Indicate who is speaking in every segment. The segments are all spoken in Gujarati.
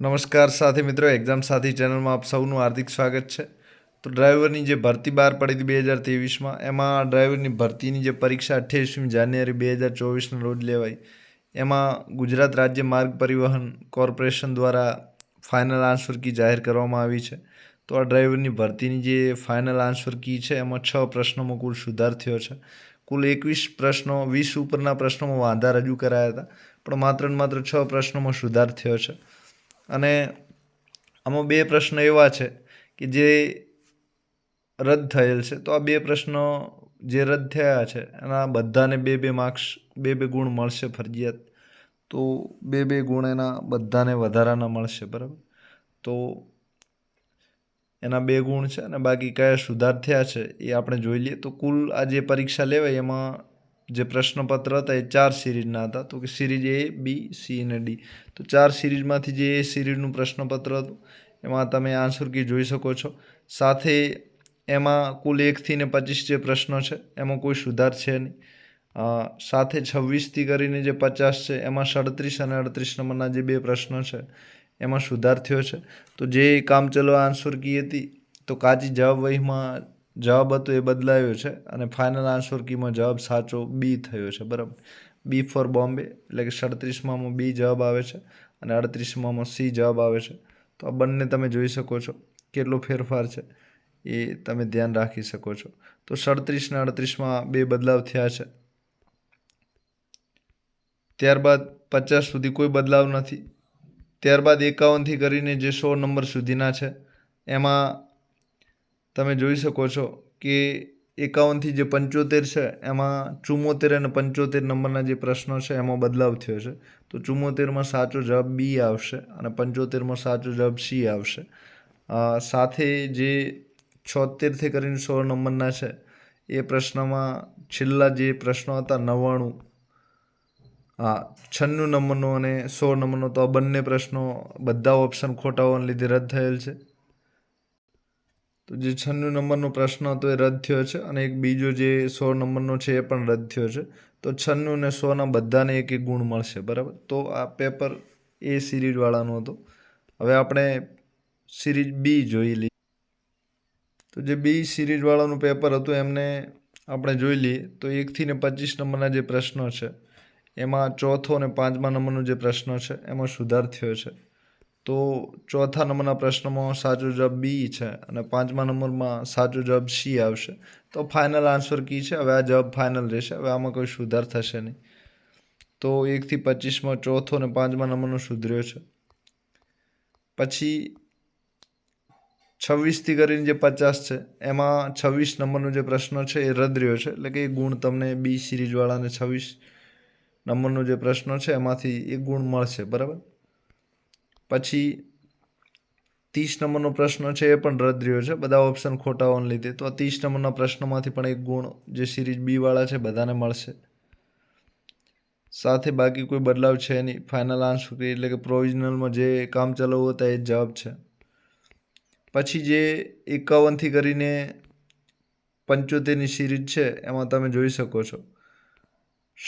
Speaker 1: નમસ્કાર સાથી મિત્રો એક્ઝામ સાથી ચેનલમાં આપ સૌનું હાર્દિક સ્વાગત છે. તો ડ્રાઈવરની જે ભરતી બહાર પડી હતી બે હજાર ત્રેવીસમાં, એમાં ડ્રાઈવરની ભરતીની જે પરીક્ષા અઠ્યાવીસમી જાન્યુઆરી બે હજાર ચોવીસના રોજ લેવાઈ. એમાં ગુજરાત રાજ્ય માર્ગ પરિવહન કોર્પોરેશન દ્વારા ફાઇનલ આન્સર કી જાહેર કરવામાં આવી છે. તો આ ડ્રાઈવરની ભરતીની જે ફાઇનલ આન્સર કી છે, એમાં છ પ્રશ્નોમાં કુલ સુધાર થયો છે. કુલ એકવીસ પ્રશ્નો, વીસ ઉપરના પ્રશ્નોમાં વાંધા રજૂ કરાયા હતા, પણ માત્ર ને માત્ર છ પ્રશ્નોમાં સુધાર થયો છે. અને આમાં બે પ્રશ્ન એવા છે કે જે રદ થયેલ છે. તો આ બે પ્રશ્નો જે રદ થયા છે, એના બધાને બે બે માર્ક્સ બે બે ગુણ મળશે ફરજિયાત. તો બે બે ગુણ એના બધાને વધારાના મળશે, બરાબર? તો એના બે ગુણ છે અને બાકી કયા સુધાર થયા છે એ આપણે જોઈ લઈએ. તો કુલ આ જે પરીક્ષા લેવાય એમાં જે પ્રશ્નપત્ર હતા એ ચાર સિરીઝના હતા. તો કે સિરીઝ એ, બી, સી અને ડી. તો ચાર સિરીઝમાંથી જે એ સિરીઝનું પ્રશ્નપત્ર હતું, એમાં તમે આન્સર કી જોઈ શકો છો. સાથે એમાં કુલ એકથી ને પચીસ જે પ્રશ્નો છે, એમાં કોઈ સુધાર છે નહીં. સાથે છવ્વીસથી કરીને જે પચાસ છે, એમાં સડત્રીસ અને અડત્રીસ નંબરના જે બે પ્રશ્નો છે, એમાં સુધાર થયો છે. તો જે કામચલો આન્સર કી હતી, તો કાચી જવાબ વહીમાં જવાબ હતો એ બદલાયો છે અને ફાઇનલ આન્સર કીમાં જવાબ સાચો બી થયો છે, બરાબર? બી ફોર બોમ્બે એટલે કે સડત્રીસમાં બી જવાબ આવે છે અને અડત્રીસમાં સી જવાબ આવે છે. તો આ બંને તમે જોઈ શકો છો કેટલો ફેરફાર છે એ તમે ધ્યાન રાખી શકો છો. તો સડત્રીસ ને અડત્રીસમાં બે બદલાવ થયા છે. ત્યારબાદ પચાસ સુધી કોઈ બદલાવ નથી. ત્યારબાદ એકાવનથી કરીને જે સો નંબર સુધીના છે, એમાં તમે જોઈ શકો છો કે એકાવનથી જે પંચોતેર છે, એમાં ચુમ્મોતેર અને પંચોતેર નંબરના જે પ્રશ્નો છે, એમાં બદલાવ થયો છે. તો ચુમ્મોતેરમાં સાચો જવાબ બી આવશે અને પંચોતેરમાં સાચો જવાબ સી આવશે. સાથે જે છોતેરથી કરીને સો નંબરના છે, એ પ્રશ્નમાં છેલ્લા જે પ્રશ્નો હતા, નવ્વાણું, હા, છન્નું નંબરનો અને સો નંબરનો, તો આ બંને પ્રશ્નો બધા ઓપ્શન ખોટાઓને લીધે રદ થયેલ છે. તો જે છન્નું નંબરનો પ્રશ્ન હતો એ રદ થયો છે અને એક બીજો જે સો નંબરનો છે એ પણ રદ થયો છે. તો છન્નું અને સોના બધાને એક એક ગુણ મળશે, બરાબર? તો આ પેપર એ સિરીઝવાળાનો હતો. હવે આપણે સિરીઝ બી જોઈ લઈએ. તો જે બી સિરીઝવાળાનું પેપર હતું એમને આપણે જોઈ લઈએ. તો એકથી ને પચીસ નંબરના જે પ્રશ્નો છે, એમાં ચોથો અને પાંચમા નંબરનો જે પ્રશ્ન છે, એમાં સુધાર થયો છે. તો ચોથા નંબરના પ્રશ્નમાં સાચો જવાબ બી છે અને પાંચમા નંબરમાં સાચો જવાબ સી આવશે. તો ફાઇનલ આન્સર કી છે? હવે આ જવાબ ફાઇનલ રહેશે. હવે આમાં કોઈ સુધાર થશે નહીં. તો એકથી પચીસમાં ચોથો અને પાંચમા નંબરનો સુધર્યો છે. પછી છવ્વીસથી કરીને જે પચાસ છે, એમાં છવ્વીસ નંબરનો જે પ્રશ્ન છે એ રદ રહ્યો છે. એટલે કે એ ગુણ તમને બી સિરીઝવાળાને છવ્વીસ નંબરનો જે પ્રશ્ન છે, એમાંથી એ ગુણ મળશે. બરાબર? પછી ત્રીસ નંબરનો પ્રશ્ન છે, એ પણ રદ રહ્યો છે. બધા ઓપ્શન ખોટા હોવાને લીધે. તો ત્રીસ નંબરના પ્રશ્નમાંથી પણ એક ગુણ જે સિરીઝ બીવાળા છે, બધાને મળશે. સાથે બાકી કોઈ બદલાવ છે નહીં. ફાઇનલ આન્સર એટલે કે પ્રોવિઝનલમાં જે કામ ચલાવવું હતા એ જવાબ છે. પછી જે એકાવનથી કરીને પંચોતેરની સિરીઝ છે, એમાં તમે જોઈ શકો છો.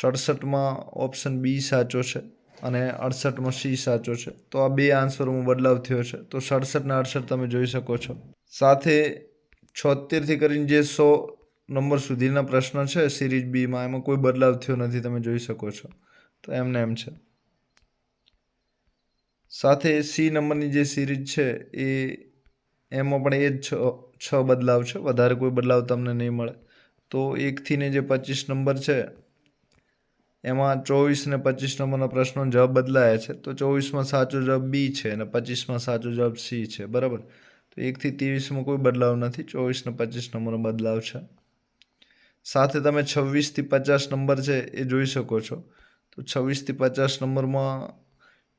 Speaker 1: સડસઠમાં ઓપ્શન બી સાચો છે. અને અડસઠમાં સી સાચો છે. તો આ બે આન્સરોમાં બદલાવ થયો છે. તો સડસઠને અડસઠ તમે જોઈ શકો છો. સાથે છોતેરથી કરીને જે સો નંબર સુધીના પ્રશ્ન છે સિરીઝ બીમાં એમાં કોઈ બદલાવ થયો નથી તમે જોઈ શકો છો. તો એમને એમ છે. સાથે સી નંબરની જે સિરીઝ છે, એ એમાં પણ એ જ છ છ બદલાવ છે. વધારે કોઈ બદલાવ તમને નહીં મળે. તો એકથી ને જે પચીસ નંબર છે એમાં ચોવીસ ને પચીસ નંબરના પ્રશ્નો જવાબ બદલાયા છે. તો ચોવીસમાં સાચો જવાબ બી છે અને પચીસમાં સાચો જવાબ સી છે. બરાબર? તો એકથી ત્રેવીસમાં કોઈ બદલાવ નથી. ચોવીસ ને પચીસ નંબરનો બદલાવ છે. સાથે તમે છવ્વીસથી પચાસ નંબર છે એ જોઈ શકો છો. તો છવ્વીસથી પચાસ નંબરમાં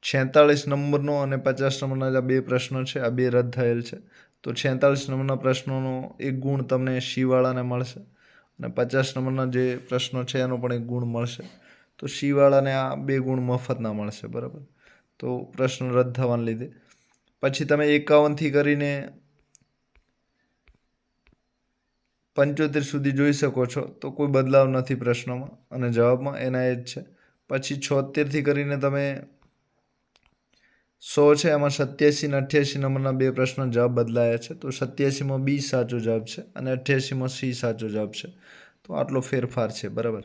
Speaker 1: છેતાળીસ નંબરનો અને પચાસ નંબરના જે બે પ્રશ્નો છે, આ બે રદ થયેલ છે. તો છેતાળીસ નંબરના પ્રશ્નોનો એક ગુણ તમને શીવાળાને મળશે અને પચાસ નંબરના જે પ્રશ્નો છે એનો પણ એક ગુણ મળશે. તો શીવાળાને આ બે ગુણ મફતના મળશે, બરાબર? તો પ્રશ્ન રદ થવાને લીધે. પછી તમે એકાવનથી કરીને પંચોતેર સુધી જોઈ શકો છો, તો કોઈ બદલાવ નથી પ્રશ્નોમાં અને જવાબમાં એના એ જ છે. પછી છોતેરથી કરીને તમે સો છે, એમાં સત્યાસી અને અઠ્યાસી નંબરના બે પ્રશ્નો જવાબ બદલાયા છે, તો સત્યાસીમાં બી સાચો જવાબ છે અને અઠ્યાસીમાં સી સાચો જવાબ છે. તો આટલો ફેરફાર છે, બરાબર?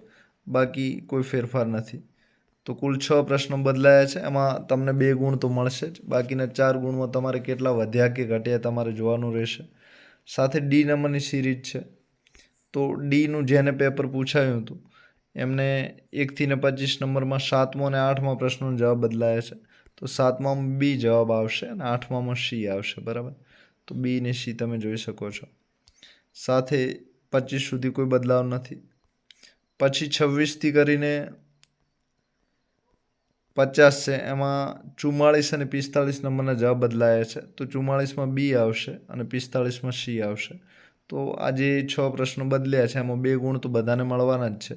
Speaker 1: બાકી કોઈ ફેરફાર નથી. તો કુલ છ પ્રશ્નો બદલાયા છે. એમાં તમને બે ગુણ તો મળશે જ. બાકીના ચાર ગુણમાં તમારે કેટલા વધ્યા કે ઘટ્યા તમારે જોવાનું રહેશે. સાથે ડી નંબરની સિરીજ છે. તો ડીનું જેને પેપર પૂછાયું હતું, એમને એકથી ને પચીસ નંબરમાં સાતમો અને આઠમા પ્રશ્નોનો જવાબ બદલાયા છે. તો સાતમામાં બી જવાબ આવશે અને આઠમામાં સી આવશે. બરાબર? તો બી ને સી તમે જોઈ શકો છો. સાથે પચીસ સુધી કોઈ બદલાવ નથી. પછી છવ્વીસથી કરીને પચાસ છે, એમાં ચુમ્માળીસ અને પિસ્તાળીસ નંબરના જવાબ બદલાયા છે. તો ચુમ્માળીસમાં બી આવશે અને પિસ્તાળીસમાં સી આવશે. તો આ જે છ પ્રશ્નો બદલ્યા છે, એમાં બે ગુણ તો બધાને મળવાના જ છે.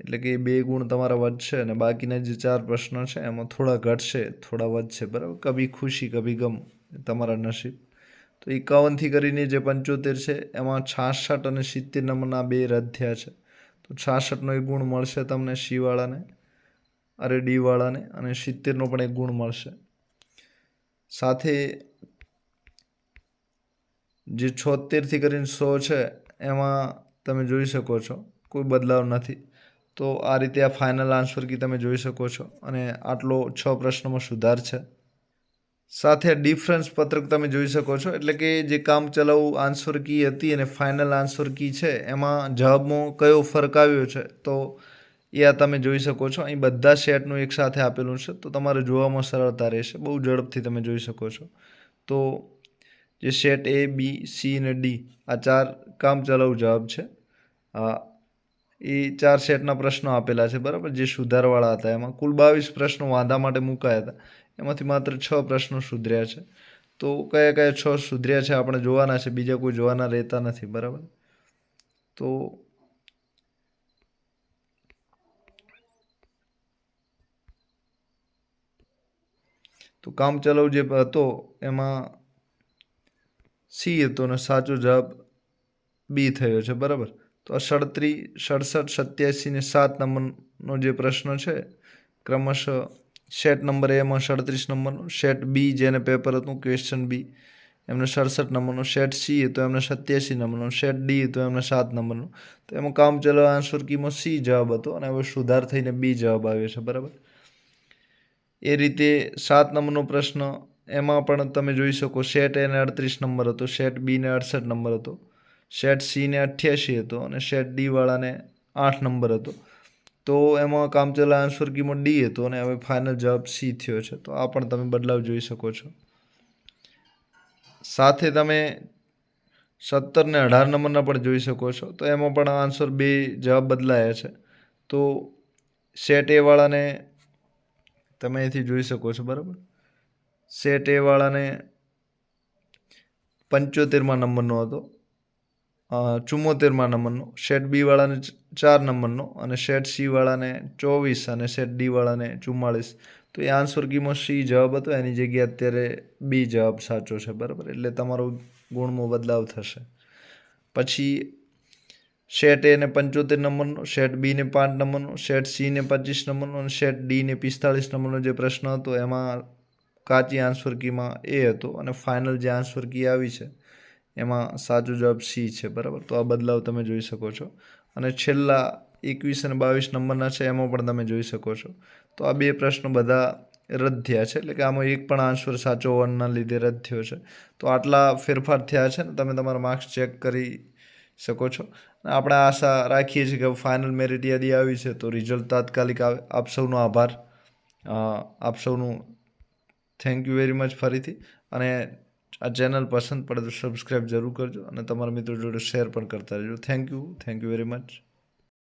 Speaker 1: એટલે કે એ બે ગુણ તમારા વધશે અને બાકીના જે ચાર પ્રશ્નો છે, એમાં થોડા ઘટશે, થોડા વધશે. બરાબર? કભી ખુશી, કભી ગમ તમારા નસીબ. તો એકાવનથી કરીને જે પંચોતેર છે, એમાં છાસઠ અને સિત્તેર નંબરના બે રદ થયા છે. તો છાસઠનો એક ગુણ મળશે તમને સીવાળાને અરે ડીવાળાને અને સિત્તેરનો પણ એક ગુણ મળશે. સાથે જે છોતેરથી કરીને સો છે, એમાં તમે જોઈ શકો છો, કોઈ બદલાવ નથી. તો આ રીતે આ ફાઇનલ આન્સર કી તમે જોઈ શકો છો અને આટલો છ પ્રશ્નોમાં સુધાર છે. સાથે ડિફરન્સ પત્રક તમે જોઈ શકો છો. એટલે કે જે કામ ચલાઉ આન્સર કી હતી અને ફાઇનલ આન્સર કી છે, એમાં જવાબમાં કયો ફરક આવ્યો છે, તો એ આ તમે જોઈ શકો છો. અહીં બધા સેટનું એકસાથે આપેલું છે, તો તમારે જોવામાં સરળતા રહેશે. બહુ ઝડપથી તમે જોઈ શકો છો. તો જે સેટ એ બી સી અને ડી આ ચાર કામ ચલાઉ જવાબ છે. એ ચાર સેટના પ્રશ્નો આપેલા છે, બરાબર? જે સુધારવાળા હતા એમાં. કુલ બાવીસ પ્રશ્નો વાંધા માટે મુકાયા હતા. એમાંથી માત્ર છ પ્રશ્નો સુધર્યા છે. તો કયા કયા છ સુધર્યા છે આપણે જોવાના છે, બીજા કોઈ જોવાના રહેતા નથી, બરાબર? તો તો કામ ચલાવ જે હતો, એમાં સી હતો અને સાચો જવાબ બી થયો છે, બરાબર? તો આ સડત્રીસ સડસઠ, સત્યાસી ને સાત નંબરનો જે પ્રશ્ન છે, ક્રમશઃ સેટ નંબર એમાં સડત્રીસ નંબરનો. સેટ બી, જેને પેપર હતું ક્વેશ્ચન બી. એમને સડસઠ નંબરનો. સેટ સી હતો એમને સત્યાસી નંબરનો. સેટ ડી હતો એમને સાત નંબરનો. તો એમાં કામ ચલાવ આન્સર કીમાં સી જવાબ હતો અને હવે સુધાર થઈને બી જવાબ આવ્યો છે, બરાબર? એ રીતે સાત નંબરનો પ્રશ્ન, એમાં પણ તમે જોઈ શકો સેટ એને અડત્રીસ નંબર હતો સેટ બીને અડસઠ નંબર હતો સેટ સીને અઠ્યાસી હતો અને સેટ ડીવાળાને આઠ નંબર હતો. તો એમાં કામચલા આન્સર કિંમત ડી હતો અને હવે ફાઇનલ જવાબ સી થયો છે. તો આ પણ તમે બદલાવ જોઈ શકો છો. સાથે તમે સત્તર ને અઢાર નંબરના પણ જોઈ શકો છો. તો એમાં પણ આન્સર બે જવાબ બદલાયા છે. તો સેટ એવાળાને વાળાને તમે અહીંથી જોઈ શકો છો, બરાબર? સેટ એવાળાને પંચોતેરમાં નંબરનો હતો. ચુમ્મોતેરમાં નંબરનો, સેટ બીવાળાને ચાર નંબરનો અને સેટ સીવાળાને ચોવીસ અને સેટ ડીવાળાને ચુમ્માળીસ. તો એ આન્સર કીમાં સી જવાબ હતો, એની જગ્યાએ અત્યારે બી જવાબ સાચો છે, બરાબર? એટલે તમારો ગુણમાં બદલાવ થશે. પછી શેટ એને પંચોતેર નંબરનો શેટ બીને પાંચ નંબરનો શેટ સીને પચીસ નંબરનો અને શેટ ડીને પિસ્તાળીસ નંબરનો જે પ્રશ્ન હતો, એમાં કાચી આન્સર કીમાં એ હતો અને ફાઇનલ જે આન્સર કી આવી છે એમાં સાચો જવાબ સી છે, બરાબર? તો આ બદલાવ તમે જોઈ શકો છો. અને છેલ્લા એકવીસ અને બાવીસ નંબરના છે, એમાં પણ તમે જોઈ શકો છો. તો આ બે પ્રશ્નો બધા રદ થયા છે, એટલે કે આમાં એક પણ આન્સર સાચો હોવાના લીધે રદ થયો છે. તો આટલા ફેરફાર થયા છે ને, તમે તમારા માર્ક્સ ચેક કરી શકો છો. આપણે આશા રાખીએ છીએ કે ફાઇનલ મેરિટ યાદી આવી છે, તો રિઝલ્ટ તાત્કાલિક આવે, આપ સૌનો આભાર. આપ સૌનું થેન્ક યુ વેરી મચ ફરીથી. અને આ ચેનલ પસંદ પડે તો સબસ્ક્રાઈબ જરૂર કરજો અને તમારા મિત્રો જોડે શેર પણ કરતા રહેજો. Thank you thank you very much